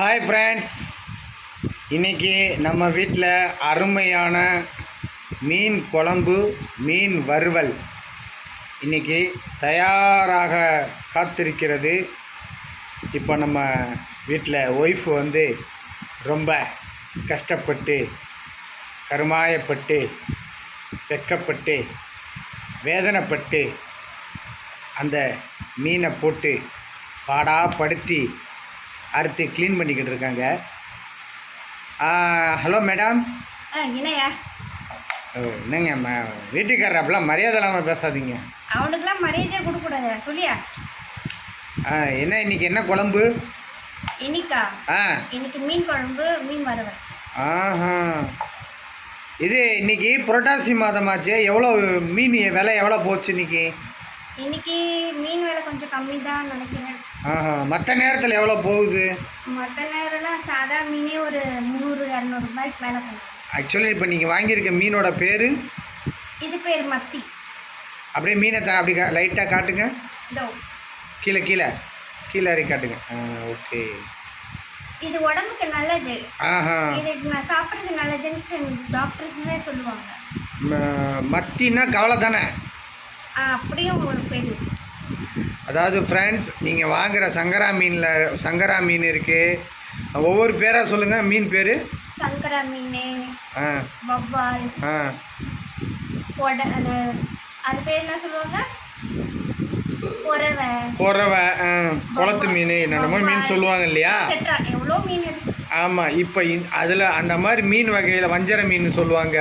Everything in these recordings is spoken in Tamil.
ஹாய் ஃப்ரெண்ட்ஸ் இன்றைக்கி நம்ம வீட்டில் அருமையான மீன் குழம்பு மீன் வறுவல் இன்றைக்கி தயாராக காத்திருக்கிறது. இப்போ நம்ம வீட்டில் ஒய்ஃப் வந்து ரொம்ப கஷ்டப்பட்டு கருமாயப்பட்டு வெக்கப்பட்டு வேதனைப்பட்டு அந்த மீனை போட்டு பாடாப்படுத்தி அறுத்து க்ளீன் பண்ணிக்கிட்டு இருக்காங்க. ஹலோ மேடம் ஆ என்னய்யா? என்னங்க ம வீட்டுக்காரர் அப்படிலாம் மரியாதை இல்லாமல் பேசாதீங்க. அவனுக்குலாம் மரியாதையே கொடுக்கக்கூடாது சொல்லியா? ஆ, என்ன இன்னைக்கு என்ன குழம்பு? இன்னிக்கா? ஆ. இன்னைக்கு மீன் குழம்பு மீன் வறுவல். ஆஹா. இது இன்னைக்கு புரட்டாசி மாதமாச்சு எவ்வளோ மீன் விலை எவ்வளோ போச்சு இன்னைக்கு? இன்னைக்கு மீன் விலை கொஞ்சம் கம்மி தான் நினைக்கிறேன். ஆஹா மற்ற நேரத்தில் எவ்வளோ போகுது? மற்ற நேரம்லாம் சாதா மீனே ஒரு முந்நூறு இரநூறுபாய்க்கு மேலே பண்ணும் ஆக்சுவலி இப்போ நீங்கள் வாங்கியிருக்க மீனோட பேர்? இது பேர் மத்தி. அப்படியே மீனை த அப்படி லைட்டாக காட்டுங்க. இதோ. கீழே கீழே. கீழே இறக்கி காட்டுங்க. ஆ ஓகே. இது உடம்புக்கு நல்லது. ஆஹா. இது நான் சாப்பிட்றது நல்லதுன்ட்டு டாக்டர்ஸ்னே சொல்லுவாங்க. ம- மத்தின்னா கவலை தானே? ஆ, அப்படியும் ஒரு பேர் அதாவது ஃப்ரெண்ட்ஸ் நீங்கள் வாங்குகிற சங்கரா மீனில் சங்கரா மீன் இருக்குது ஒவ்வொரு பேராக சொல்லுங்கள் மீன் பேர்? சங்கரா மீன் ஆ. வவ்வால் ஆ. அது பேர் என்ன சொல்லுவாங்க? பொறவை. குறவை ஆ. குளத்து மீன் என்னென்னமோ மீன் சொல்லுவாங்க இல்லையா? ஆமாம் இப்போ அதில் அந்த மாதிரி மீன் வகையில் வஞ்சர மீன் சொல்லுவாங்க.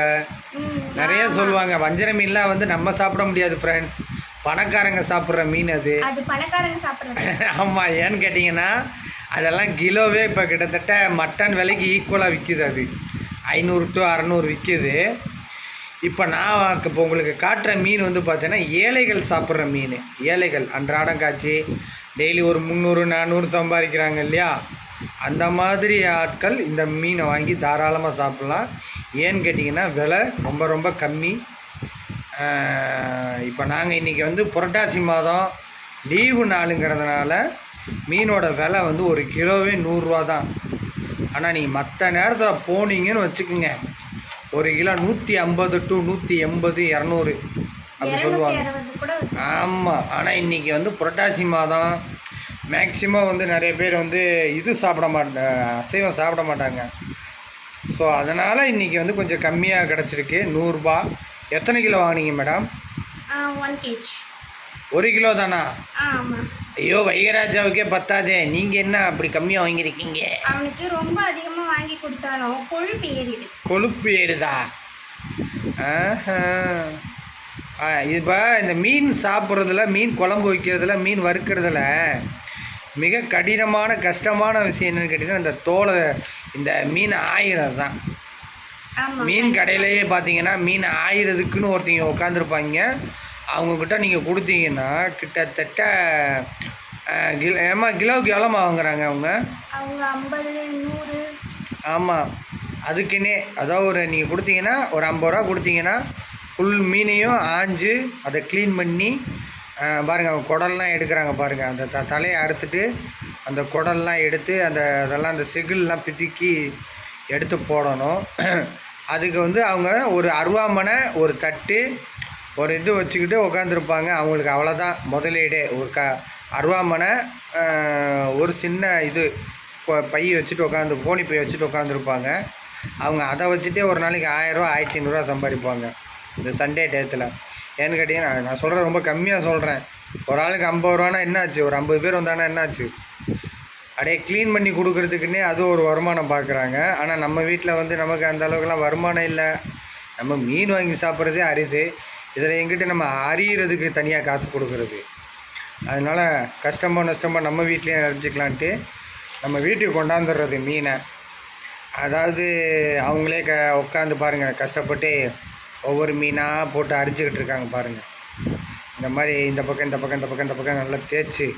நிறைய. சொல்லுவாங்க. வஞ்சர மீன்லாம் வந்து நம்ம சாப்பிட முடியாது ஃப்ரெண்ட்ஸ் பணக்காரங்க சாப்பிட்ற மீன் அது. அது பணக்காரங்க சாப்பிட்றது ஆமாம் ஏன்னு கேட்டிங்கன்னா அதெல்லாம் கிலோவே இப்போ கிட்டத்தட்ட மட்டன் விலைக்கு ஈக்குவலாக விற்கிது அது. ஐநூறு டு அறநூறு விற்கிது இப்போ நான் இப்போ உங்களுக்கு காட்டுற மீன் வந்து பார்த்தீங்கன்னா ஏழைகள் சாப்பிட்ற மீன். ஏழைகள் அன்றாடம் காய்ச்சி டெய்லி ஒரு முந்நூறு நானூறு சம்பாதிக்கிறாங்க இல்லையா? அந்த மாதிரி ஆட்கள் இந்த மீனை வாங்கி தாராளமாக சாப்பிட்லாம். ஏன்னு கேட்டிங்கன்னா விலை ரொம்ப ரொம்ப கம்மி. இப்போ நாங்கள் இன்றைக்கி வந்து புரட்டாசி மாதம் லீவு நாளுங்கிறதுனால மீனோட விலை வந்து ஒரு கிலோவே நூறுரூவா தான். ஆனால் நீங்கள் மற்ற நேரத்தில் போனீங்கன்னு வச்சுக்கோங்க. ஒரு கிலோ நூற்றி ஐம்பது டு நூற்றி எண்பது இரநூறு அப்படி சொல்லுவாங்க. ஆமாம் ஆனால் இன்றைக்கி வந்து புரட்டாசி மாதம் மேக்சிமம் வந்து நிறைய பேர் வந்து இது சாப்பிட மாட்ட அசைவம் சாப்பிட மாட்டாங்க. ஸோ அதனால் இன்றைக்கி வந்து கொஞ்சம் கம்மியாக கிடச்சிருக்கு. நூறுரூபா எத்தனை கிலோ வாங்கினீங்க மேடம்? ஒன் கேஜ் ஒரு கிலோ தானா? ஐயோ வைகராஜாவுக்கே பத்தாதே. நீங்கள் என்ன அப்படி கம்மியாக வாங்கியிருக்கீங்க? அவனுக்கு ரொம்ப அதிகமாக வாங்கி கொடுத்தாலும் கொழுப்பு ஏறிடுது. கொழுப்பு ஏறுதா? இப்போ இந்த மீன் சாப்பிட்றதுல மீன் குழம்பு வைக்கிறதுல மீன் வறுக்கிறதுல மிக கடினமான கஷ்டமான விஷயம் என்னன்னு கேட்டிங்கன்னா இந்த தோலை இந்த மீன் ஆயிறது தான் மீன் கடையிலேயே பார்த்தீங்கன்னா மீன் ஆயிரதுக்குன்னு ஒருத்தங்க உட்காந்துருப்பாங்க அவங்கக்கிட்ட நீங்கள் கொடுத்தீங்கன்னா கிட்டத்தட்ட கிலோ ஏமா கிலோவுக்கு எவ்வளோமா வாங்குறாங்க அவங்க? அவங்க ஐம்பது நூறு. ஆமாம் அதுக்குன்னே அதாவது ஒரு நீங்கள் கொடுத்தீங்கன்னா ஒரு ஐம்பது ரூபா கொடுத்தீங்கன்னா ஃபுல் மீனையும் ஆஞ்சு அதை க்ளீன் பண்ணி அஹ், பாருங்க அவங்க குடல்லாம் எடுக்கிறாங்க பாருங்கள் அந்த த தலையை அறுத்துட்டு அந்த குடல்லாம் எடுத்து அந்த அதெல்லாம் அந்த செகில்லாம் பிதுக்கி எடுத்து போடணும். அதுக்கு வந்து அவங்க ஒரு அருவாமனை ஒரு தட்டு ஒரு இது வச்சுக்கிட்டு உட்காந்துருப்பாங்க அவங்களுக்கு அவ்வளோதான் முதலீடே. ஒரு க அருவாமனை ஒரு சின்ன இது பை வச்சுட்டு உட்காந்து போனி பை வச்சுட்டு உட்காந்துருப்பாங்க அவங்க அதை வச்சுட்டே ஒரு நாளைக்கு ஆயிரரூவா ஆயிரத்தி ஐநூறுரூவா சம்பாதிப்பாங்க. இந்த சண்டே டேத்தில். ஏன்னு கேட்டிங்கன்னா நான் சொல்கிறேன் ரொம்ப கம்மியாக சொல்கிறேன் ஒரு ஆளுக்கு ஐம்பது ரூபானா என்னாச்சு? ஒரு ஐம்பது பேர் வந்தாங்கன்னா என்னாச்சு? அப்படியே க்ளீன் பண்ணி கொடுக்குறதுக்குன்னே அது ஒரு வருமானம் பார்க்குறாங்க ஆனால் நம்ம வீட்டில் வந்து நமக்கு அந்த அளவுக்குலாம் வருமானம் இல்லை. நம்ம மீன் வாங்கி சாப்பிட்றதே அரிது. இதில் எங்கிட்ட நம்ம அறியறதுக்கு தனியாக காசு கொடுக்குறது. அதனால் கஷ்டமோ நஷ்டமோ நம்ம வீட்லேயே அரிஞ்சிக்கலான்ட்டு நம்ம வீட்டுக்கு கொண்டாந்துடுறது மீனை. அதாவது அவங்களே க உட்காந்து பாருங்கள் கஷ்டப்பட்டு ஒவ்வொரு மீனாக போட்டு அரிஞ்சிக்கிட்டு இருக்காங்க பாருங்கள் இந்த மாதிரி இந்த பக்கம் இந்த பக்கம் இந்த பக்கம் இந்த பக்கம் நல்லா தேய்ச்சி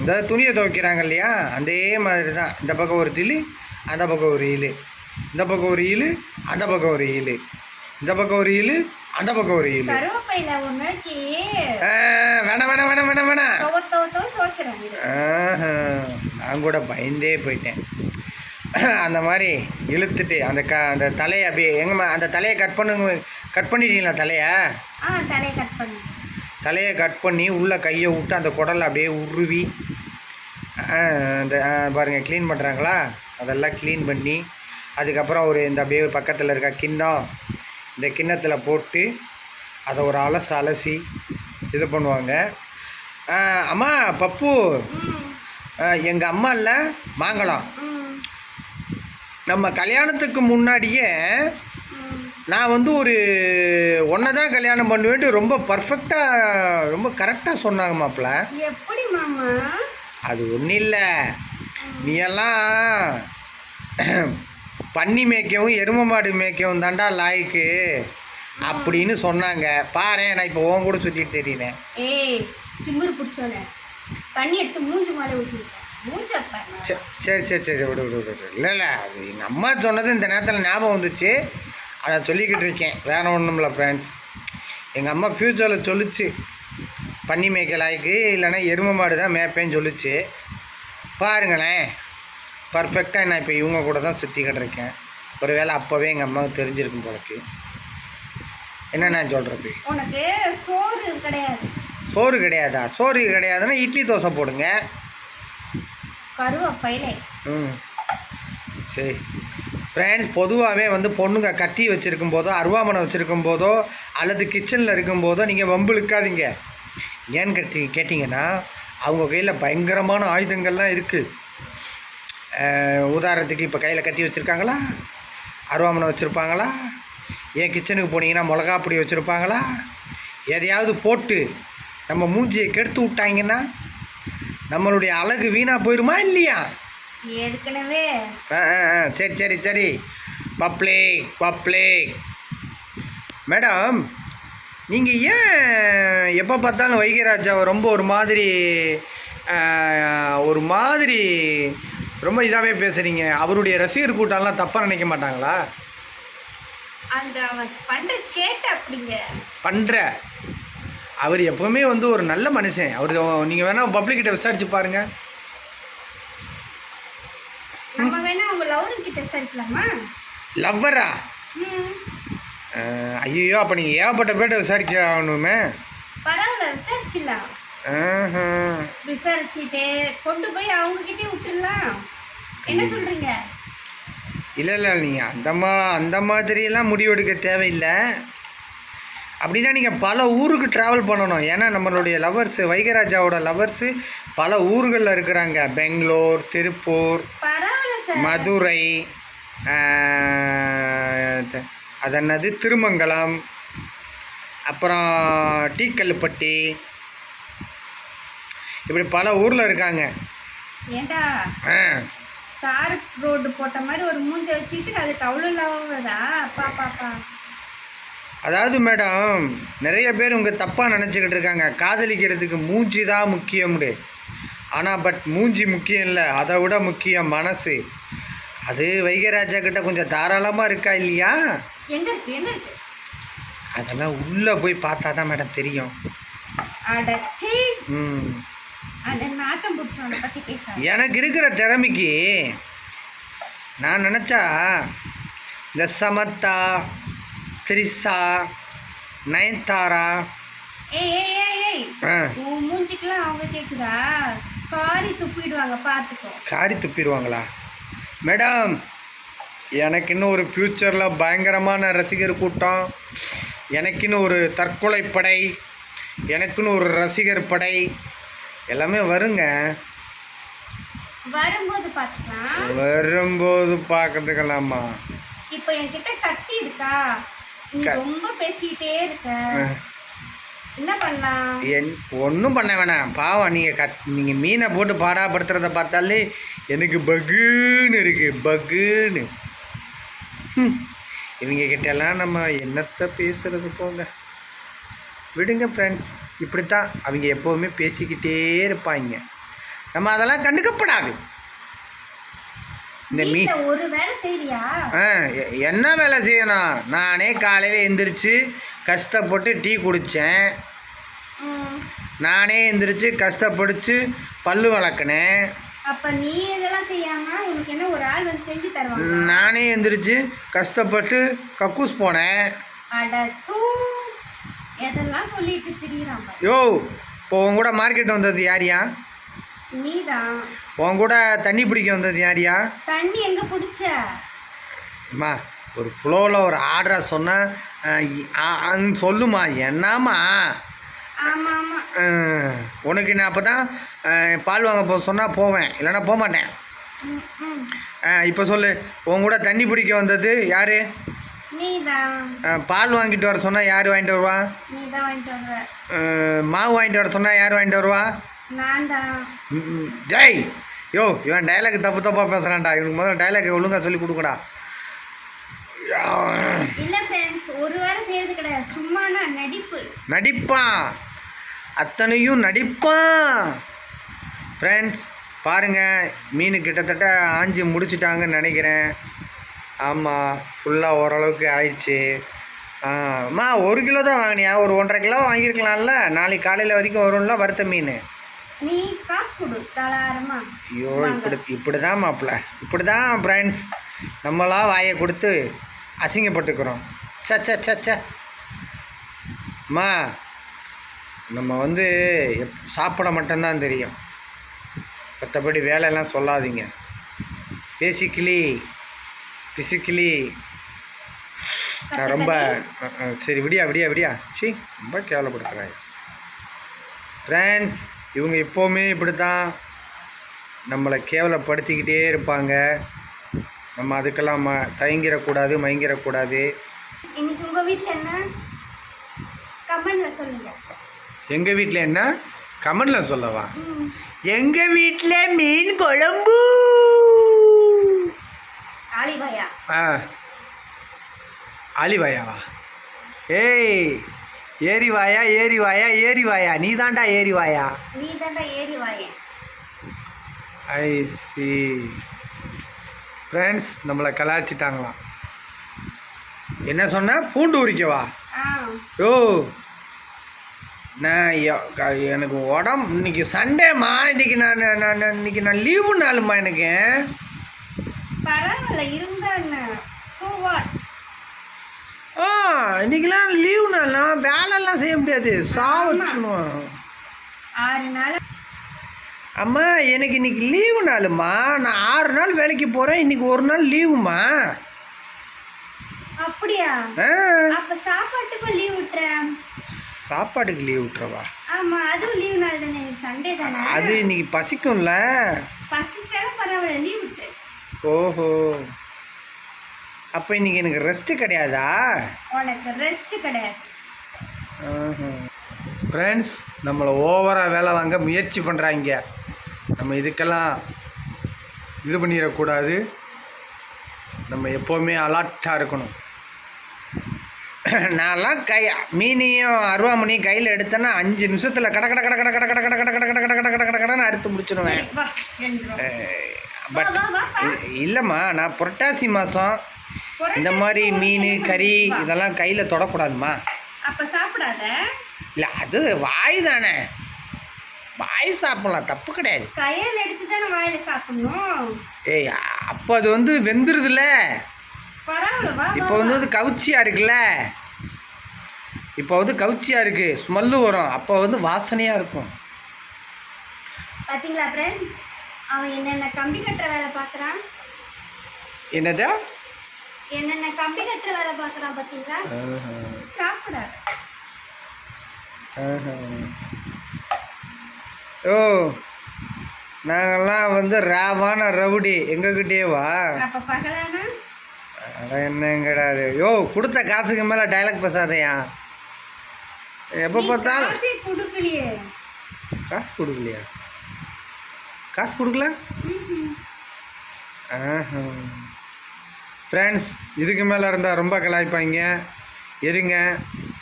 இந்த துணியை துவைக்கிறாங்க இல்லையா? அதே மாதிரி தான் இந்த பக்கம் ஒரு திலு அந்த பக்கம் ஒரு ஈலு இந்த பக்கம் ஒரு ஈலு அந்த பக்கம் ஒரு ஈலு இந்த பக்கம் ஒரு ஈலு அந்த பக்கம் ஒரு ஈலு வேணாம் வேணாம் வேணாம் வேணாம் வேணாம். நான் கூட பயந்தே போயிட்டேன். அந்த மாதிரி இழுத்துட்டு அந்த க அந்த தலையை அப்படியே எங்கம்மா அந்த தலையை கட் பண்ணுங்க கட் பண்ணிட்டீங்களா தலையை? தலையை கட் பண்ணு தலையை கட் பண்ணி உள்ளே கையை விட்டு அந்த குடலை அப்படியே உருவி ஆ, அந்த ஆ, பாருங்க க்ளீன் பண்ணுறாங்களா அதெல்லாம் க்ளீன் பண்ணி அதுக்கப்புறம் ஒரு இந்த அப்படியே பக்கத்தில் இருக்க கிண்ணம் இந்த கிண்ணத்தில் போட்டு அதை ஒரு அலசு அலசி இது பண்ணுவாங்க. அம்மா பப்பு எங்கள் அம்மா இல்லை மாங்கலம். ம். நம்ம கல்யாணத்துக்கு முன்னாடியே நான் வந்து ஒரு ஒன்றை தான் கல்யாணம் பண்ணுவேன்ட்டு ரொம்ப பர்ஃபெக்டாக ரொம்ப கரெக்டாக சொன்னாங்க மாப்பிள்ள அது ஒன்றும் இல்லை. நீ எல்லாம் பன்னி மேய்க்கவும் எரும மாடு மேய்க்கவும் தாண்டா லாய்க்கு. அப்படின்னு சொன்னாங்க. பாரேன் நான் இப்போ உன் கூட சுற்றிட்டு தெரியுறேன். ஏய் திமிரு பிடிச்சோல தண்ணி எடுத்து மூஞ்சி மேலே சரி சரி சரி சரி விடு விடு விடு. இல்லை இல்லை எங்கள் அம்மா சொன்னது இந்த நேரத்தில் ஞாபகம் வந்துச்சு. அதை சொல்லிக்கிட்டு இருக்கேன். வேறு ஒன்றும் இல்லை ஃப்ரெண்ட்ஸ் எங்கள் அம்மா ஃப்யூச்சரில் சொல்லுச்சு. பன்னி மேய்க்க லாய்க்கு இல்லைன்னா எரும மாடு தான் மேய்ப்பேன்னு சொல்லுச்சு. பாருங்களேன். பர்ஃபெக்டாக நான் இப்போ இவங்க கூட தான் சுற்றிக்கிட்டு இருக்கேன் ஒருவேளை அப்போவே எங்கள் அம்மாவுக்கு தெரிஞ்சிருக்கும் போலக்கு. என்ன நான் சொல்கிறது உனக்கு சோறு கிடையாது. சோறு கிடையாதா? சோறு கிடையாதுன்னா இட்லி தோசை போடுங்க. கருவேப்பிலை. ம். சரி. ஃப்ரெண்ட்ஸ் பொதுவாகவே வந்து பொண்ணுங்க கத்தி வச்சுருக்கும் போதோ அருவாமனை வச்சுருக்கும் போதோ அல்லது கிச்சனில் இருக்கும் போதோ நீங்கள் வம்பு இழுக்காதீங்க. ஏன்னு கேட்டி கேட்டிங்கன்னா அவங்க கையில் பயங்கரமான ஆயுதங்கள்லாம் இருக்குது உதாரணத்துக்கு இப்போ கையில் கத்தி வச்சுருக்காங்களா? அருவாமனை வச்சுருப்பாங்களா? ஏன் கிச்சனுக்கு போனீங்கன்னா மிளகா பொடி வச்சுருப்பாங்களா? எதையாவது போட்டு நம்ம மூஞ்சியை கெடுத்து விட்டாங்கன்னா நம்மளுடைய அழகு வீணாக போயிருமா இல்லையா? ஏற்கனவே. ஆ ஆ ஆ சரி சரி சரி. பப்ளிக் பப்ளிக் மேடம் நீங்கள் ஏன் எப்போ பார்த்தாலும் வைகராஜாவை ரொம்ப ஒரு மாதிரி ஒரு மாதிரி ரொம்ப இதாகவே பேசுகிறீங்க அவருடைய ரசிகர் கூட்டம்லாம் தப்பாக நினைக்க மாட்டாங்களா? அந்த பண்ற சேட்டை அப்படிங்க. பண்ணுற அவர் எப்போவுமே வந்து ஒரு நல்ல மனுஷன். அவர் நீங்கள் வேணால் பப்ளிக்கிட்ட விசாரிச்சு பாருங்கள் நம்ம வேணா அவங்க லவரு கிட்ட விசாரிக்கலாமா? லவ்வரா ஐயோ அப்போ நீங்கள் ஏகப்பட்ட பேர்ட்ட விசாரிச்சு ஆகணுமே. பரவாயில்ல விசாரிச்சிடலாம். விசாரிச்சுட்டு கொண்டு போய் அவங்க கிட்டே விட்டுடலாம் என்ன சொல்றீங்க? இல்லை இல்லை நீங்கள் அந்த மா அந்த மாதிரியெல்லாம் முடிவெடுக்க தேவையில்லை. அப்படின்னா நீங்கள் பல ஊருக்கு ட்ராவல் பண்ணணும். ஏன்னா நம்மளுடைய லவர்ஸு வைகராஜாவோட லவர்ஸு பல ஊர்களில் இருக்கிறாங்க. பெங்களூர் திருப்பூர். பரவாயில்ல மதுரை அது என்னது? திருமங்கலம் அப்புறம் டீக்கல்லுப்பட்டி. இப்படி பல ஊரில் இருக்காங்க. ஏண்டா? தார் ரோடு போட்ட மாதிரி ஒரு மூஞ்ச வச்சுட்டு அதுக்கு அவ்வளோ லவதா பா பாப்பா அதாவது மேடம் நிறைய பேர் உங்க தப்பாக நினச்சிக்கிட்டு இருக்காங்க. காதலிக்கிறதுக்கு மூஞ்சி தான் முக்கியம்னு. ஆனால் பட் மூஞ்சி முக்கியம் இல்லை. அதை விட முக்கியம் மனசு. அது வைகராஜா கிட்ட கொஞ்சம் தாராளமாக இருக்கா இல்லையா? எங்க இருக்கு எங்க இருக்கு? அதெல்லாம் உள்ளே போய் பார்த்தா தான் மேடம் தெரியும். அடச்சி ம். அந்த நாத்தம் பிடிச்சவனை பத்தி எனக்கு இருக்கிற திறமைக்கு நான் நினச்சா இந்த சமத்தா த்ரிஷா நயன்தாரா. ஏய் ஏய் ஏய் ஏய். ஆ. உன் மூஞ்சிக்கெல்லாம் அவங்க கேக்குதா? காரி துப்பிடுவாங்க பார்த்துக்கோ. காரி துப்பிடுவாங்களா? மேடம் எனக்கு இன்னும் ஒரு ஃப்யூச்சரில் பயங்கரமான ரசிகர் கூட்டம். எனக்குன்னு ஒரு தற்கொலை படை. எனக்குன்னு ஒரு ரசிகர் படை. எல்லாமே வருங்க. வரும்போது பார்த்துக்கலாம். வரும்போது பார்க்கறதுக்கலாமா? இப்போ என்கிட்ட கத்தி இருக்கா? நீ ரொம்ப பேசிக்கிட்டே இருக்க. என்ன பண்ணலாம்? என் ஒன்றும் பண்ண வேணாம். பாவம் நீங்கள் கத் நீங்கள் மீனை போட்டு பாடாப்படுத்துறத பார்த்தாலே எனக்கு பகுன்னு இருக்குது பகுன்னு. இவங்க கிட்டெல்லாம் நம்ம என்னத்தை பேசுறது போங்க. விடுங்க ஃப்ரெண்ட்ஸ் இப்படித்தான் அவங்க எப்போவுமே பேசிக்கிட்டே இருப்பாங்க. நம்ம அதெல்லாம் கண்டுக்கப்படாது. இந்த மீ ஒரு வேலை ஆ என்ன வேலை செய்யணும்? நானே காலையில் எந்திரிச்சு கஷ்டப்பட்டு டீ குடித்தேன் நானே எந்திரிச்சு கஷ்டப்படிச்சு பல்லு வளர்க்கினேன். அப்ப நீ இதெல்லாம் செய்யாம உனக்கு என்ன ஒரு ஆள் வந்து செஞ்சு தருவாங்க? நானே எந்திரிச்சு கஷ்டப்பட்டு கக்கூஸ் போனேன். அட தூ. எதெல்லாம் சொல்லிட்டு திரியிறான் பாரு. யோ இப்போ உன் கூட மார்க்கெட் வந்தது யாரியா? நீதான் உன் கூட தண்ணி பிடிக்க வந்தது யாரியா? தண்ணி எங்க புடிச்ச? அம்மா ஒரு ஃப்ளோவில் ஒரு ஆர்டரை சொன்னால் சொல்லுமா என்னம்மா? உனக்கு நான் அப்போ தான் பால் வாங்க போ சொன்னால் போவேன். இல்லைன்னா போக மாட்டேன். இப்போ சொல்லு உன் கூட தண்ணி பிடிக்க வந்தது யார்? பால் வாங்கிட்டு வர சொன்னால் யார் வாங்கிட்டு வருவா? மாவு வாங்கிட்டு வர சொன்னால் யார் வாங்கிட்டு வருவா. ஜெய் யோ இவன் டைலாக் தப்பு தப்பாக பேசுகிறான்டா இவனுக்கு முதல்ல டைலாக் ஒழுங்காக சொல்லி கொடுக்கடா. நடிப்பான். அத்தனையும் நடிப்பான். ஃப்ரெண்ட்ஸ் பாருங்கள் மீன் கிட்டத்தட்ட ஆஞ்சி முடிச்சிட்டாங்கன்னு நினைக்கிறேன். ஆமாம் ஃபுல்லாக ஓரளவுக்கு ஆயிடுச்சு. ஆ, அம்மா ஒரு கிலோ தான் வாங்கினியா? ஒரு ஒன்றரை கிலோ வாங்கியிருக்கலாம்ல? நாளைக்கு காலையில் வரைக்கும் வரும்ல வறுத்த மீன்? ஐயோ இப்படி இப்படி தான் மாப்பிள்ள. இப்படி தான் ஃப்ரெண்ட்ஸ் நம்மளாம் வாயை கொடுத்து அசிங்கப்பட்டுக்கிறோம். ச ச ச ச அம்மா நம்ம வந்து எப் சாப்பிட மட்டும்தான் தெரியும். மற்றபடி வேலையெல்லாம் சொல்லாதீங்க. பேசிக்கலி பிசிக்கலி நான் ரொம்ப சரி விடியா விடியா விடியா. சி ரொம்ப கேவலப்படுத்துகிறேன் ஃப்ரெண்ட்ஸ் இவங்க எப்போவுமே இப்படி தான் நம்மளை கேவலப்படுத்திக்கிட்டே இருப்பாங்க. நம்ம அதுக்கெல்லாம் ம தயங்கிடக்கூடாது மயங்கிடக்கூடாது. இன்னைக்கு உங்கள் வீட்டில் என்ன? கமெண்ட்ல சொல்லுங்கள் எங்கள் வீட்டில் என்ன? கமெண்டில் சொல்லவா. எங்கள் வீட்டில் மீன் குழம்பு. ஆ. ஆலிவாயாவா ஏய் ஏரி வாயா ஏரி வாயா ஏரி வாயா நீ தாண்டா ஏரி வாயா நீ தாண்டா ஐ சி ஃப்ரெண்ட்ஸ் நம்மளை கலாய்ச்சிட்டாங்களாம். என்ன சொன்ன? பூண்டு உரிக்கவா? ஓ நான் எனக்கு உடம்பு இன்னைக்கு சண்டேம்மா இன்னைக்கு நான் நான் இன்னைக்கு நான் லீவு நாளும்மா எனக்கு. பரவாயில்ல இருந்தா வாட் ஆ இன்னைக்கெல்லாம் லீவு நாள்னா வேலைலாம் செய்ய முடியாது. சாவச்சுணும் ஆறு நாள். அம்மா எனக்கு இன்னைக்கு லீவு நாளும்மா. நான் ஆறு நாள் வேலைக்கு போகிறேன் இன்னைக்கு ஒரு நாள் லீவுமா அப்படியா? ஆ. அப்ப சாப்பாட்டுக்கும் லீவ் விட்டுறேன். சாப்பாட்டுக்கு லீவ் விட்டுறவா? ஆமா அதுவும் லீவ் நாள் தானே எனக்கு சண்டே தானே? அது இன்னைக்கு பசிக்கும்ல? பசிச்சாலும் பரவாயில்ல லீவ் விட்டுரு ஓஹோ. அப்போ இன்னைக்கு எனக்கு ரெஸ்ட்டு கிடையாதா? உனக்கு ரெஸ்ட் கிடையாது. ஃப்ரெண்ட்ஸ் நம்மளை ஓவராக வேலை வாங்க முயற்சி பண்ணுறாங்க நம்ம இதுக்கெல்லாம் இது பண்ணிடக்கூடாது. நம்ம எப்போவுமே அலர்ட்டாக இருக்கணும். நான்லாம் கை மீனையும் அருவாமனையும் கையில் எடுத்தேன்னா அஞ்சு நிமிஷத்தில் கட கட கட கட கட கட கட கட கட கட கட கட கட கடன்னு அறுத்து முடிச்சிடுவேன் பட். இல்லைம்மா நான் புரட்டாசி மாதம் இந்த மாதிரி மீன் கறி இதெல்லாம் கையில் தொடக்கூடாதும்மா அப்ப சாப்பிடாத இல்லை அது வாய் தானே வாய் சாப்பிடலாம் தப்பு கிடையாது கையால் எடுத்து தானே வாயில சாப்பிடணும் ஏய் அப்போ அது வந்து வெந்துருதுல பரவாயில்ல வா இப்போ வந்து வந்து கவுச்சியாக இருக்குல்ல? இப்போ வந்து கவுச்சியாக இருக்குது ஸ்மெல்லு வரும். அப்போ வந்து வாசனையாக இருக்கும். பாத்தீங்களா ஃப்ரெண்ட்ஸ் அவன் என்னென்ன கம்பி கட்டுற வேலை பார்க்கறான்? என்னது? என்னென்ன கம்பி கட்டுற வேலை பார்க்கறான் பாத்தீங்களா? சாப்பிடாத ஓ நாங்கள்லாம் வந்து ராவான ரவுடி. எங்ககிட்டயே வா. அப்ப பகலானா அட என்னங்கடாது யோ கொடுத்த காசுக்கு மேலே டைலாக் பேசாதயா. எப்போ பார்த்தாலும் காசே கொடுக்கலையே. காசு கொடுக்கல. ஃப்ரெண்ட்ஸ் இதுக்கு மேலே இருந்தால் ரொம்ப கலாய்ப்பாங்க. இருங்க.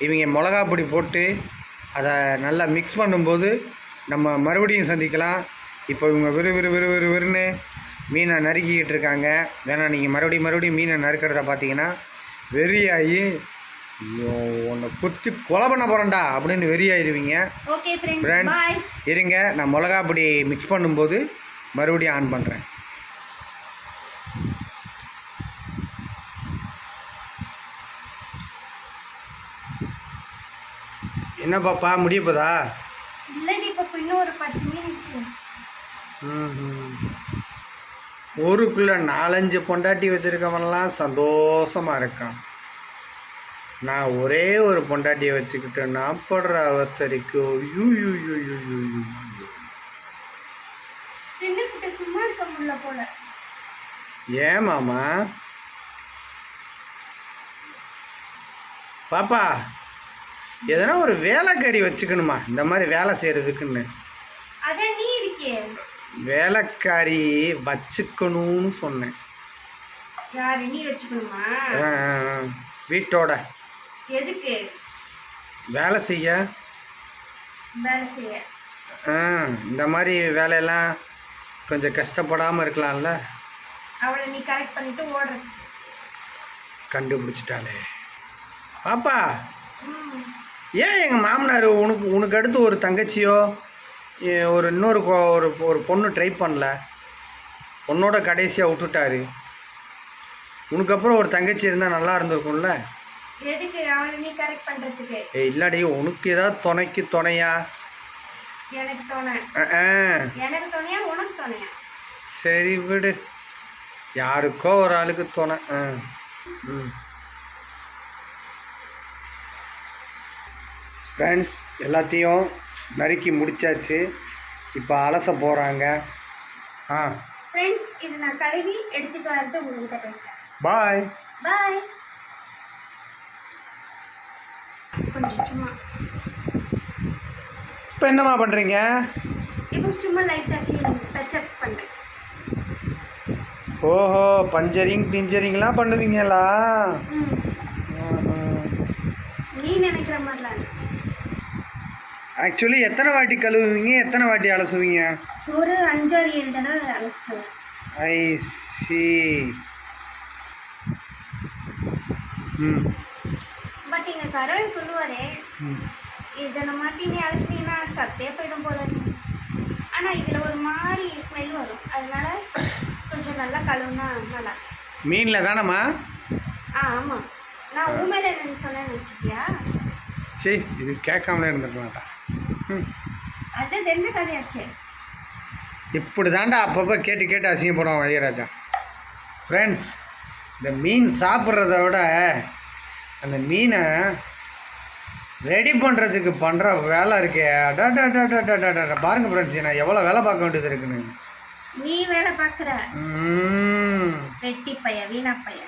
இவங்க மிளகா பொடி போட்டு அதை நல்லா மிக்ஸ் பண்ணும்போது நம்ம மறுபடியும் சந்திக்கலாம். இப்போ இவங்க விறு விறு விறு விறு விறுன்னு மீனை நறுக்கிக்கிட்டு இருக்காங்க. வேணா நீங்கள் மறுபடியும் மறுபடியும் மீனை நறுக்கிறத பார்த்தீங்கன்னா வெறியாகி உன்னை குத்தி கொலை பண்ண போகிறேன்டா அப்படின்னு வெறியாயிருவீங்க. ஃப்ரெண்ட்ஸ் இருங்க நான் மிளகா பொடி மிக்ஸ் பண்ணும்போது மறுபடியும் ஆன் பண்ணுறேன் என்ன பாப்பா முடிய போதா? இல்லடி இப்போ இன்னும் ஒரு பத்து மீன் இருக்கு ம்ஹும். ஊருக்குள்ளே நாலஞ்சு பொண்டாட்டி வச்சுருக்கவன்லாம் சந்தோஷமாக இருக்கான். நான் ஒரே ஒரு பொண்டாட்டியை வச்சுக்கிட்டு நான் படுற அவஸ்தரிக்கு you you you you you you சும்மா இருக்க முடியல போல மாமா பாப்பா எதனா ஒரு வேலைக்காரி வச்சுக்கணுமா இந்த மாதிரி வேலை செய்கிறதுக்குன்னு அதான் நீ இருக்கே வேலைக்காரி வச்சுக்கணும்னு சொன்னேன். யாரு நீ வச்சுக்கணுமா. வீட்டோட. எதுக்கு? வேலை செய்ய. வேலை செய்ய. ஆ இந்த மாதிரி வேலையெல்லாம் கொஞ்சம் கஷ்டப்படாமல் இருக்கலாம்ல. அவளை நீ கரெக்ட் பண்ணிட்டு ஓடுற கண்டுபிடிச்சிட்டாளே. பாப்பா. ஏன் எங்கள் மாமனார் உனக்கு உனக்கு அடுத்து ஒரு தங்கச்சியோ? ஒரு இன்னொரு ஒரு ஒரு பொண்ணு ட்ரை பண்ணல. பொண்ணோட கடைசியாக விட்டுட்டாரு. உனக்கு அப்புறம் ஒரு தங்கச்சி இருந்தால் நல்லா இருந்திருக்கும்ல? எதுக்கு அவளை நீ கரெக்ட் பண்றதுக்கு? ஏ இல்லாடி உனக்கு ஏதாவது துணைக்கு துணையா? எனக்கு தோண. அஹ், ஆ எனக்கு துணையா உனக்கு துணையா? சரி விடு. யாருக்கோ ஒரு ஆளுக்கு துணை. ஆ ம். ஃப்ரெண்ட்ஸ் எல்லாத்தையும் நறுக்கி முடிச்சாச்சு. இப்போ அலச போகிறாங்க ஆ. ஃப்ரெண்ட்ஸ் இது நான் கழுவி எடுத்துட்டு வரது உங்ககிட்ட பேசுறேன். பாய் பாய் கொஞ்சம் சும்மா. இப்போ என்னம்மா பண்ணுறீங்க இப்போ சும்மா லைட்டாக க்ளீனிங் டச் அப் பண்ணுறேன் ஓஹோ பஞ்சரிங் பிஞ்சரிங்லாம் பண்ணுவீங்களா. நீ நினைக்கிற மாதிரிலாம். ஆக்சுவலி எத்தனை வாட்டி கழுவுவீங்க? எத்தனை வாட்டி அலசுவீங்க? ஒரு அஞ்சாறு ஏழு தடவை அலசுவேன். ஐ சி ம். பட் எங்கள் கரவை சொல்லுவாரே ம். இதனை மாட்டி நீ அலசுனீங்கன்னா சத்தே போயிடும் போல ஆனால் இதில் ஒரு மாதிரி ஸ்மெல் வரும். அதனால கொஞ்சம் நல்லா கழுவுனா நல்லா. மீனில் தானம்மா? ஆ ஆமாம் நான் ஊமையில சொன்னேன்னு வச்சுக்கியா சரி இது கேட்காமலே இருந்திருக்கலாம்டா ம் அது தெரிஞ்ச கதையாச்சே. இப்படி தாண்டா அப்பப்போ கேட்டு கேட்டு அசிங்கப்படுவான் வையராஜா ஃப்ரெண்ட்ஸ் இந்த மீன் சாப்பிட்றத விட அந்த மீனை ரெடி பண்ணுறதுக்கு பண்ணுற வேலை இருக்கே. அடாடாடாடாடாடா பாருங்கள் ஃப்ரெண்ட்ஸ் நான் எவ்வளோ வேலை பார்க்க வேண்டியது இருக்குன்னு. நீ வேலை பார்க்குற. வெட்டி பைய வீணா பைய.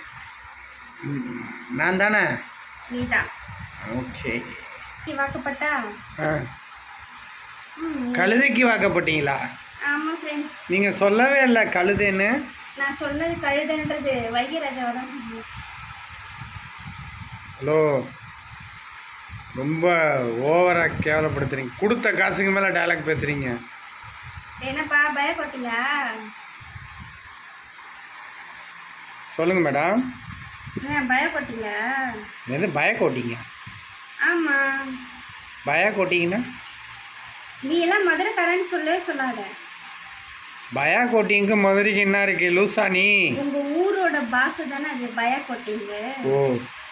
நான் தானே? நீ தான் ஓகே வாக்கப்பட்டா? ஆ. கழுதைக்கு வாக்கப்பட்டீங்களா? ஆமாம் ஃப்ரெண்ட்ஸ் நீங்கள் சொல்லவே இல்லை கழுதைன்னு. நான் சொன்னது கழுதுன்றது வைகராஜாவை தான் சொன்னேன். ஹலோ ரொம்ப ஓவராக கேவலப்படுத்துறீங்க. கொடுத்த காசுக்கு மேலே டயலாக் பேசுகிறீங்க என்னப்பா பயப்பட்டீங்களா? சொல்லுங்கள் மேடம் பயப்பட்டீங்களா? எது பய கோட்டிங்க ஆமாம் பய கோட்டிங்கன்னா நீ எல்லாம் மதுரைக்காரன்னு சொல்லவே சொல்லாத. பயா கோட்டிங்க்கு மதுரைக்கு என்ன இருக்கு லூசா நீ? உங்க ஊரோட பாஷை தானே அது பய கோட்டிங்க ஓ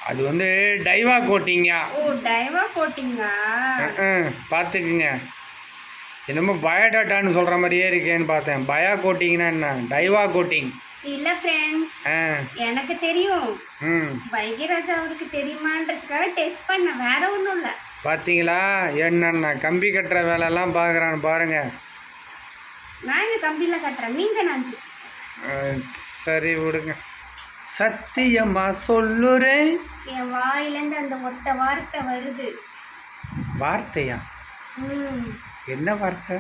அது வந்து டைவா கோட்டிங்க. ஓ டைவா கோட்டிங்கா? பார்த்துக்குங்க என்னமோ பயோடாட்டான்னு சொல்கிற மாதிரியே இருக்கேன்னு பார்த்தேன். பயா கோட்டிங்னா என்ன? டைவா கோட்டிங். இல்ல ஃப்ரெண்ட்ஸ் ஆ. எனக்கு தெரியும். ம். வைகராஜா அவருக்கு தெரியுமான்றதுக்காக டெஸ்ட் பண்ண வேற ஒன்றும் இல்லை. பார்த்தீங்களா என்னென்ன கம்பி கட்டுற வேலையெல்லாம் பார்க்குறான்னு பாருங்கள் நான் கம்பியில் கட்டுறேன். நினச்சி அஹ், சரி விடுங்க. சத்தியமா சொல்லுறேன். என் வாயிலேருந்து அந்த ஒத்த வார்த்தை வருது. வார்த்தையா? என்ன வார்த்தை?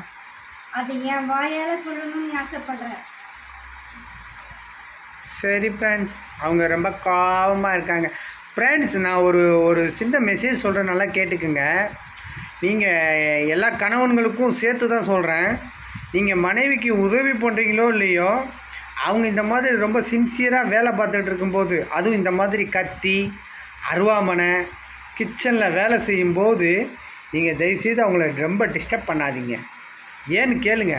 அது என் வாயால சொல்லணும்னு ஆசைப்படுறேன் சரி ஃப்ரெண்ட்ஸ் அவங்க ரொம்ப காவமாக இருக்காங்க. ஃப்ரெண்ட்ஸ் நான் ஒரு ஒரு சின்ன மெசேஜ் சொல்கிறேன் நல்லா கேட்டுக்குங்க. நீங்கள் எல்லா கணவன்களுக்கும் சேர்த்து தான் சொல்கிறேன் நீங்கள் மனைவிக்கு உதவி பண்ணுறீங்களோ இல்லையோ அவங்க இந்த மாதிரி ரொம்ப சின்சியராக வேலை பார்த்துட்டு இருக்கும்போது அதுவும் இந்த மாதிரி கத்தி அருவாமனை கிச்சனில் வேலை செய்யும்போது நீங்கள் தயவுசெய்து அவங்கள ரொம்ப டிஸ்டர்ப் பண்ணாதீங்க. ஏன்னு கேளுங்க.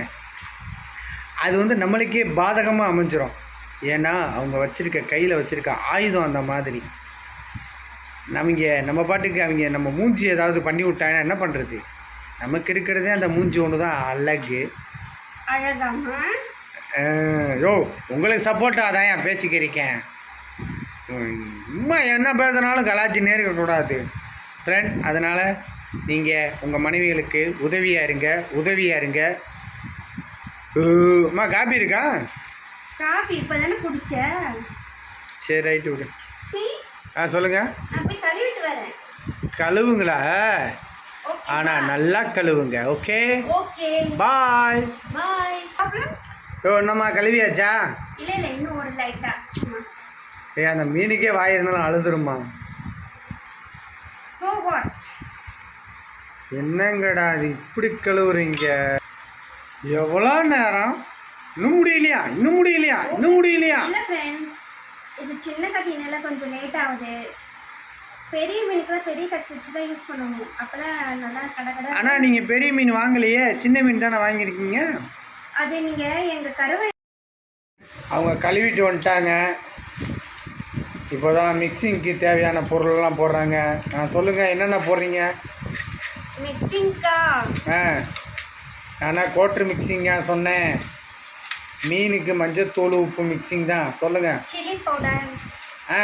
அது வந்து நம்மளுக்கே பாதகமாக அமைஞ்சிரும். ஏன்னா அவங்க வச்சுருக்க கையில் வச்சுருக்க ஆயுதம் அந்த மாதிரி. நமங்க நம்ம பாட்டுக்கு அவங்க நம்ம மூஞ்சி ஏதாவது பண்ணி விட்டாங்கன்னா என்ன பண்ணுறது நமக்கு இருக்கிறதே அந்த மூஞ்சி ஒன்று தான் அழகு யோ உங்களுக்கு சப்போர்ட்டாக தான் என் பேசிக்கிறீக்கேன் சும்மா என்ன பேசுனாலும் கலாச்சி இருக்கக்கூடாது. ஃப்ரெண்ட்ஸ் அதனால் நீங்கள் உங்கள் மனைவிகளுக்கு உதவியாக இருங்க உதவியாக இருங்க. அம்மா காப்பி இருக்கா? காபி இப்பதானே குடிச்ச சரி ரைட்டு விடு. ஆ சொல்லுங்கள் கழுவுங்களா? ஆனால் நல்லா கழுவுங்க ஓகே? பாய் ஓ என்னம்மா கழுவியாச்சா? ஏ அந்த மீனுக்கே வாய் இருந்தாலும் அழுதுருமா சோ வாட் என்னங்கடா அது இப்படி கழுவுறீங்க? எவ்வளோ நேரம்? இன்னும் முடியலையா? இன்னும் முடியலையா? இன்னும் முடியலையா? இது சின்ன கத்தினால கொஞ்சம் லேட் ஆகுது. பெரிய மீனுக்குலாம் பெரிய கத்தி வச்சு தான் யூஸ் பண்ணணும். அப்பதான் நல்லா கடை கடை ஆனால் நீங்கள் பெரிய மீன் வாங்கலையே சின்ன மீன் தானே வாங்கியிருக்கீங்க? அது நீங்க எங்க கருவை அவங்க கழுவிட்டு வந்துட்டாங்க. இப்போ தான் மிக்சிங்க்கு தேவையான பொருளெல்லாம் போடுறாங்க. ஆ சொல்லுங்கள் என்னென்ன போடுறீங்க? மிக்சிங்கா ஆ ஆனால் கோட்ரு மிக்சிங்கா சொன்னேன். மீனுக்கு மஞ்சத்தூள் உப்பு மிக்சிங் தான். சொல்லுங்கள் சில்லி பவுடர் ஆ.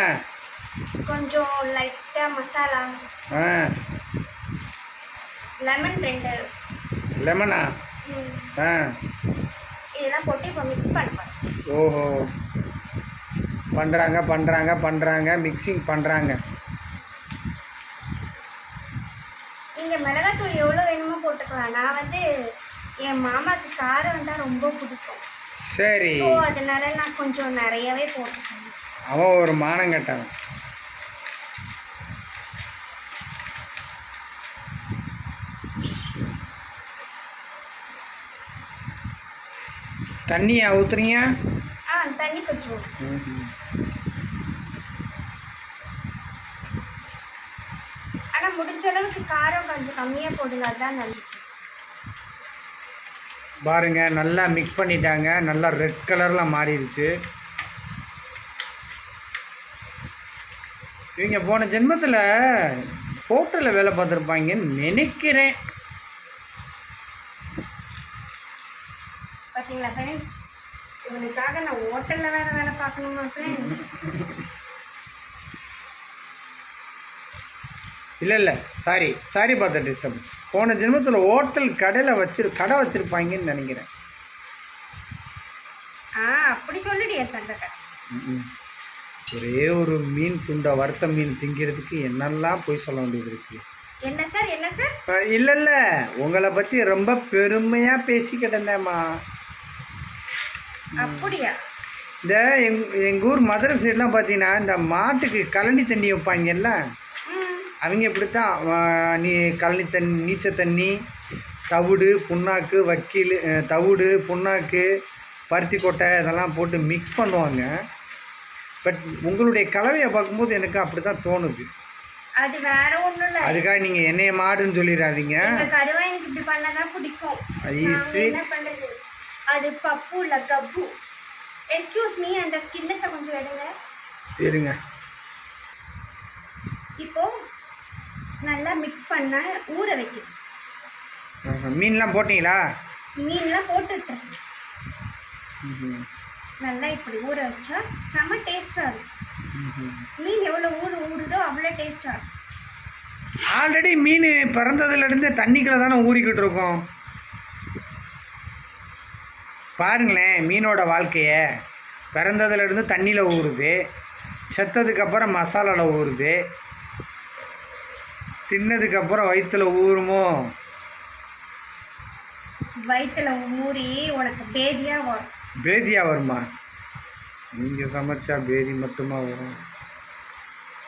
கொஞ்சம் லைட்டா மசாலா ஆ. லெமன் ரெண்டு. லெமனா ஆ. இதெல்லாம் போட்டு இப்போ மிக்ஸ் பண்ணுவேன் ஓஹோ. பண்ணுறாங்க பண்ணுறாங்க பண்ணுறாங்க மிக்சிங் பண்ணுறாங்க நீங்க மிளகாத்தூள் எவ்வளோ வேணுமோ போட்டுக்கலாம். நான் வந்து என் மாமாக்கு காரம் தான் ரொம்ப பிடிக்கும். சரி. ஸோ அதனால நான் கொஞ்சம் நிறையவே போட்டுக்கேன் அவன் ஒரு மானம் கட்டவன். தண்ணியா ஊத்துறீங்க? ஆ தண்ணி கொஞ்சம் ஆனால் முடிஞ்ச அளவுக்கு காரம் கொஞ்சம் கம்மியாக போடுங்க அதுதான் நல்லது. பாருங்க நல்லா மிக்ஸ் பண்ணிட்டாங்க. நல்லா ரெட் கலரில் மாறிடுச்சு. இவங்க போன ஜென்மத்தில் ஹோட்டலில் வேலை பார்த்துருப்பாங்கன்னு நினைக்கிறேன். பார்த்தீங்களா ஃப்ரெண்ட்ஸ் இவனுக்காக நான் ஹோட்டலில் வேறு வேலை பார்க்கணுமா ஃப்ரெண்ட்ஸ் இல்லை இல்லை. சாரி சாரி பார்த்த டிஸ்டர்ப் போன ஜென்மத்தில் ஹோட்டல் கடையில் வச்சிரு கடை வச்சுருப்பாங்கன்னு நினைக்கிறேன். ஆ அப்படி. ஒரே ஒரு மீன் துண்டை வறுத்த மீன் திங்கிறதுக்கு என்னெல்லாம் போய் சொல்ல வேண்டியது இருக்கு? என்ன சார் என்ன சார்? இல்ல இல்ல உங்களை பத்தி ரொம்ப பெருமையா பேசிக்கிட்டு இருந்தேம்மா. அப்படியா? இந்த எங் எங்கள் ஊர் மதுரை சைட்லாம் பார்த்தீங்கன்னா இந்த மாட்டுக்கு கழனி தண்ணி வைப்பாங்கல்ல? அவங்க இப்படித்தான் அஹ், நீ கழனி தண்ணி நீச்ச தண்ணி தவிடு புண்ணாக்கு வக்கீல் தவிடு புண்ணாக்கு பருத்தி கொட்டை இதெல்லாம் போட்டு மிக்ஸ் பண்ணுவாங்க. பட் உங்களுடைய கலவையை பார்க்கும்போது எனக்கு அப்படி தான் தோணுது. அது வேற ஒன்றும் இல்லை. அதுக்காக நீங்கள் என்னைய மாடுன்னு சொல்லிடாதீங்க. கருவா எனக்கு இப்படி பிடிக்கும். அது பப்பு இல்ல கப்பு. எக்ஸ்கியூஸ் மீ அந்த கிண்ணத்தை கொஞ்சம் எடுங்க. இருங்க இப்போ நல்லா மிக்ஸ் பண்ண ஊற வைக்கணும். மீன்லாம் போட்டீங்களா? மீன்லாம் போட்டுட்டேன். நல்லா இப்படி ஊற வச்சா செம டேஸ்டா இருக்கும். மீன் எவ்வளோ ஊறு ஊறுதோ அவ்வளோ டேஸ்டா இருக்கும். ஆல்ரெடி மீன் பிறந்ததுலேருந்தே தண்ணிக்குள்ளே தானே ஊறிக்கிட்டு இருக்கோம். பாருங்களேன் மீனோட வாழ்க்கையை. பிறந்ததுலேருந்து தண்ணியில் ஊறுது. செத்ததுக்கப்புறம் மசாலாவில் ஊறுது. தின்னதுக்கப்புறம் வயிற்றுல ஊறுமோ வயிற்றுல ஊறி உனக்கு பேதியா வரும். பேதியா வருமா? நீங்கள் சமைச்சா பேதி மட்டுமா வரும்?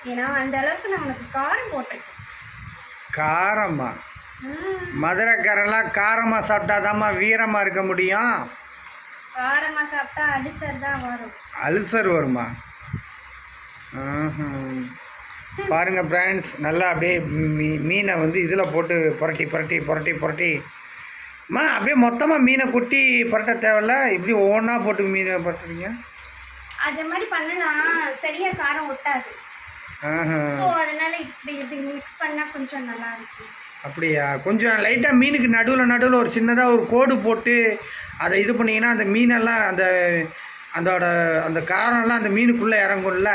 ஏன்னா அந்த அளவுக்கு நான் உனக்கு காரம் போட்டிருக்கேன். காரமா? மதுரைக்காரெல்லாம் காரமாக சாப்பிட்டாதாம்மா வீரமாக இருக்க முடியும்? காரமா சாப்பிட்டா அடிசர் தான் வரும். அல்சர் வருமா? ஆஹும். பாருங்க ஃப்ரெண்ட்ஸ் நல்லா அப்படியே மீ மீனை வந்து இதில் போட்டு புரட்டி புரட்டி புரட்டி புரட்டி. அம்மா அப்படியே மொத்தமாக மீனை கொட்டி புரட்ட தேவையில்ல? இப்படி ஒவ்வொன்றா போட்டு மீனை புரட்டுறீங்க? அது மாதிரி பண்ணலாம் சரியா காரம் ஒட்டாது. ஆஹா. ஸோ அதனால இப்படி இப்படி மிக்ஸ் பண்ணா கொஞ்சம் நல்லா இருக்கும். அப்படியா? கொஞ்சம் லைட்டாக மீனுக்கு நடுவில் நடுவில் ஒரு சின்னதாக ஒரு கோடு போட்டு அதை இது பண்ணிங்கன்னா அந்த மீனெல்லாம் அந்த அதோட அந்த காரம்லாம் அந்த மீனுக்குள்ளே இறங்கும்ல?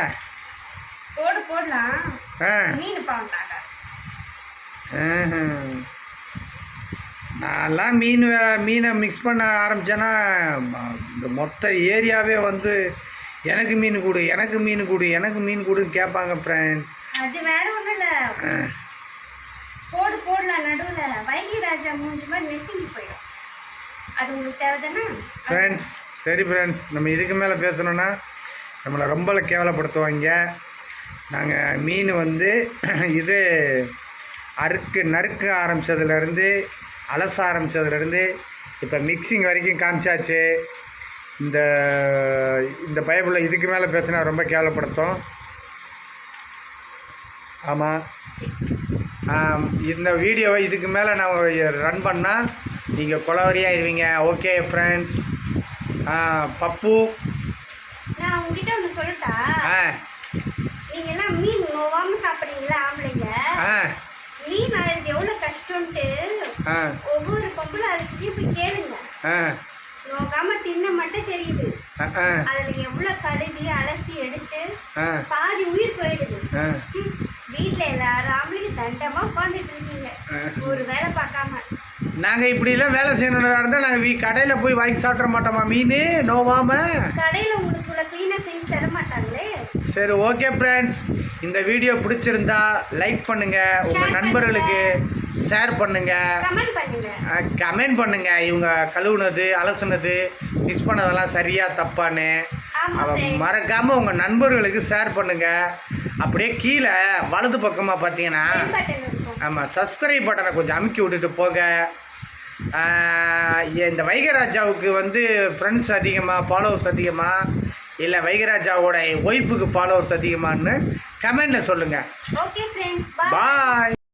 போடு போடலாம். மீன் ஆஹா. நான்லாம் மீன் வே- மீனை மிக்ஸ் பண்ண ஆரம்பித்தேன்னா இந்த மொத்த ஏரியாவே வந்து எனக்கு மீன் கொடு எனக்கு மீன் கொடு எனக்கு மீன் கொடுன்னு கேட்பாங்க ஃப்ரெண்ட்ஸ் அது வேற ஒண்ணும் இல்ல. போடு போடலாம் நடுவுல. வைகை ராஜா மூஞ்சி மாதிரி நெசுங்கி போயிடும். அது உங்களுக்கு தேவைதானே? ஃப்ரெண்ட்ஸ் சரி ஃப்ரெண்ட்ஸ் நம்ம இதுக்கு மேலே பேசணுன்னா நம்மளை ரொம்ப கேவலப்படுத்துவாங்க. நாங்கள் மீன் வந்து இது அறுக்கு நறுக்க ஆரம்பித்ததுலேருந்து அலச ஆரம்பித்ததுலேருந்து இப்போ மிக்சிங் வரைக்கும் காமிச்சாச்சு. இந்த இந்த பைபிளில் இதுக்கு மேலே பேசினா ரொம்ப கேவலப்படுத்தும். ஆமாம் ஆம், இந்த வீடியோவை இதுக்கு மேலே நான் ரன் பண்ணால் நீங்கள் கொலவரியாயிருவீங்க. ஓகே ஃப்ரெண்ட்ஸ் பப்பு. நான் உங்ககிட்ட ஒன்று சொல்லட்டா? ஆ. நீங்க எல்லாம் மீன் நோவாம சாப்பிடுறீங்களா ஆம்பளைங்க? மீன் ஆயிடுது எவ்வளவு கஷ்டம்ட்டு ஒவ்வொரு பொம்பளை அதுக்கிட்டயும் போய் கேளுங்க. ஆ. நோகாம தின்ன மட்டும் தெரியுது. அதுல எவ்வளவு கழுவி அலசி எடுத்து பாதி உயிர் போயிடுது. வீட்ல எல்லாரும் ஆம்பளைங்க தண்டமா உட்காந்துட்டு இருக்கீங்க. ஒரு வேலை பார்க்காம. நாங்கள் இப்படிலாம் வேலை செய்யணுன்றதா இருந்தால் நாங்கள் வீ கடையில் போய் வாங்கி சாப்பிட்ற மாட்டோமா மீன்? நோவாமல் கடையில உங்களுக்கு இவ்வளவு கிளீனா செஞ்சு தர மாட்டாங்களே சரி ஓகே ஃப்ரெண்ட்ஸ் இந்த வீடியோ பிடிச்சிருந்தா லைக் பண்ணுங்கள் உங்கள் நண்பர்களுக்கு ஷேர் பண்ணுங்கள் கமெண்ட் பண்ணுங்க. கமெண்ட் பண்ணுங்க. இவங்க கழுவுனது அலசுனது மிக்ஸ் பண்ணதெல்லாம் சரியா தப்பான்னு. ஆமா அவ friends. மறக்காம உங்க நண்பர்களுக்கு ஷேர் பண்ணுங்க. அப்படியே கீழே வலது பக்கமா பார்த்தீங்கன்னா ஆமாம் சப்ஸ்கிரைப் பட்டனை கொஞ்சம் அமுக்கி விட்டுட்டு போங்க. இந்த வைகராஜாவுக்கு வந்து ஃப்ரெண்ட்ஸ் அதிகமாக ஃபாலோவர்ஸ் அதிகமாக இல்லை வைகராஜாவோட ஒய்ஃபுக்கு ஃபாலோவர்ஸ் அதிகமான்னு கமெண்டில் சொல்லுங்கள் ஓகே ஃப்ரெண்ட்ஸ் பாய் பாய்